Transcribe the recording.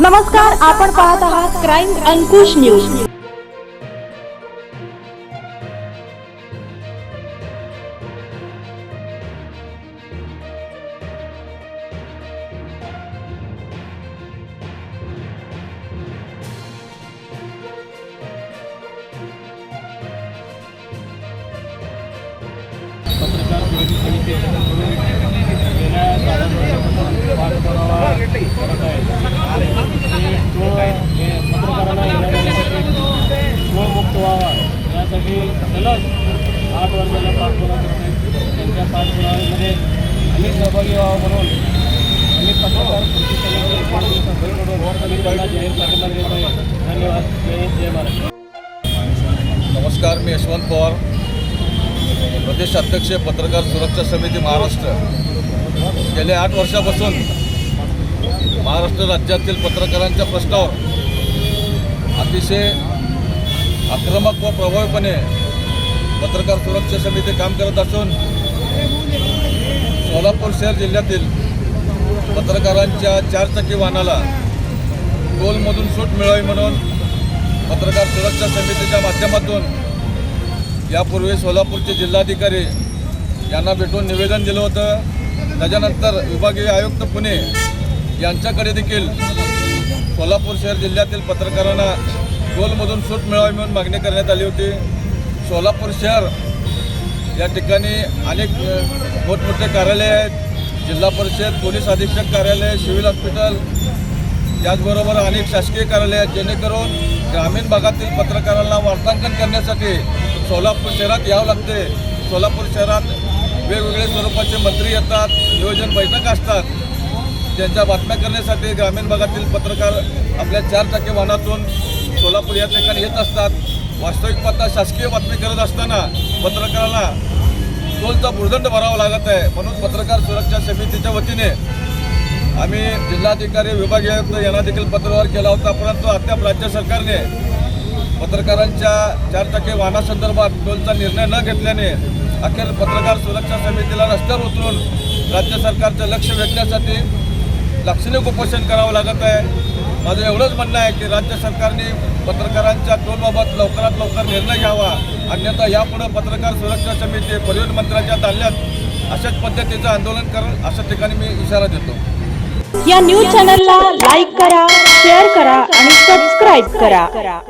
नमस्कार आपण पाहत आहात क्राईम अंकुश न्यूज़ पत्रकार समिती त्यांच्या पाठपुराव्यामध्ये आम्ही सहभागी व्हावं म्हणून आम्ही पत्रकार कृती समिती जाहीर पाठिंबा देत आहे धन्यवाद. जय जय महाराष्ट्र नमस्कार मी यशवंत पवार. प्रदेश अध्यक्ष पत्रकार सुरक्षा समिती महाराष्ट्र. गेल्या आठ वर्षापासून महाराष्ट्र राज्यातील पत्रकारांच्या प्रश्नावर अतिशय आक्रमक व प्रभावीपणे पत्रकार सुरक्षा समिती काम करत असून सोलापूर शहर जिल्ह्यातील पत्रकारांच्या चारचाकी वाहनाला टोलमधून सूट मिळावी म्हणून पत्रकार सुरक्षा समितीच्या माध्यमातून यापूर्वी सोलापूरचे जिल्हाधिकारी यांना भेटून निवेदन दिलं होतं. त्याच्यानंतर विभागीय आयुक्त पुणे यांच्याकडे देखील सोलापूर शहर जिल्ह्यातील पत्रकारांना टोलमधून सूट मिळावी म्हणून मागणी करण्यात आली होती. सोलापूर शहर या ठिकाणी अनेक मोठमोठे कार्यालय आहेत. जिल्हा परिषद पोलीस अधीक्षक कार्यालय सिव्हिल हॉस्पिटल त्याचबरोबर अनेक शासकीय कार्यालय आहेत. जेणेकरून ग्रामीण भागातील पत्रकारांना वार्तांकन करण्यासाठी सोलापूर शहरात यावं लागते. सोलापूर शहरात वेगवेगळे स्वरूपाचे मंत्री येतात नियोजन बैठक असतात. त्यांच्या बातम्या करण्यासाठी ग्रामीण भागातील पत्रकार आपल्या चार टक्के वाहनातून सोलापूर या ठिकाणी येत असतात. वास्तविक पत्ता शासकीय बातमी करत असताना पत्रकारांना टोलचा भुर्दंड भरावा लागत आहे म्हणून पत्रकार सुरक्षा समितीच्या वतीने आम्ही जिल्हाधिकारी विभागीय आयुक्त यांना देखील पत्रव्यवहार केला होता परंतु अद्याप राज्य सरकारने पत्रकारांच्या चार टक्के वाहनासंदर्भात टोलचा निर्णय न घेतल्याने अखेर पत्रकार सुरक्षा समितीला रस्त्यावर उतरून राज्य सरकारचं लक्ष वेधण्यासाठी लक्षणीय कुपोषण करावं लागत आहे. माझं एवढंच म्हणणं आहे की राज्य सरकारने पत्रकारांच्या टोलबाबत लवकरात लवकर निर्णय घ्यावा. अन्यथा यापुढे पत्रकार सुरक्षा समिती परिवहन मंत्र्यांच्या ताल्ल्यात अशाच पद्धतीचं आंदोलन करेल अशा ठिकाणी मी इशारा देतो. या न्यूज चॅनलला लाईक करा शेअर करा आणि सबस्क्राईब करा.